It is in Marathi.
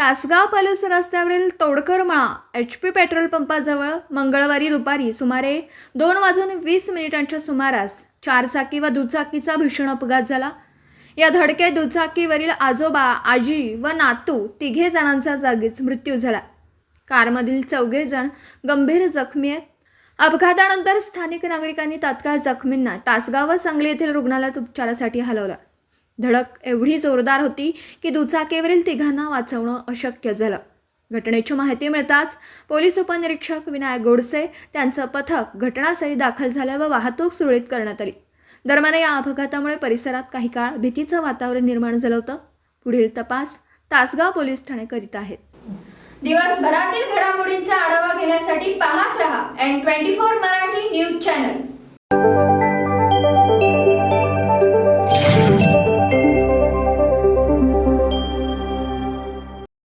तासगाव पलूस रस्त्यावरील तोडकरमळा एच पी पेट्रोल पंपाजवळ मंगळवारी दुपारी सुमारे दोन वाजून वीस मिनिटांच्या सुमारास चारचाकी व दुचाकीचा भीषण अपघात झाला. या धडकेत दुचाकीवरील आजोबा आजी व नातू तिघे जणांचा जागीच मृत्यू झाला. कारमधील चौघे जण गंभीर जखमी आहेत. अपघातानंतर स्थानिक नागरिकांनी तात्काळ जखमींना तासगाव व सांगली येथील रुग्णालयात उपचारासाठी हलवलं. धडक एवढी जोरदार होती की दुचाकीवरील तिघांना वाचवणं अशक्य झालं. घटनेची माहिती मिळताच पोलीस उपनिरीक्षक विनायक गोडसे त्यांचं पथक घटनास्थळी दाखल झालं व वाहतूक सुरळीत करण्यात आली. दरम्यान या अपघातामुळे परिसरात काही काळ भीतीचं वातावरण निर्माण झालं होतं. पुढील तपास तासगाव पोलीस ठाणे करीत आहेत. दिवसभरातील घडामोडींचा आढावा घेण्यासाठी पाहत रहा एन ट्वेंटी फोर मराठी.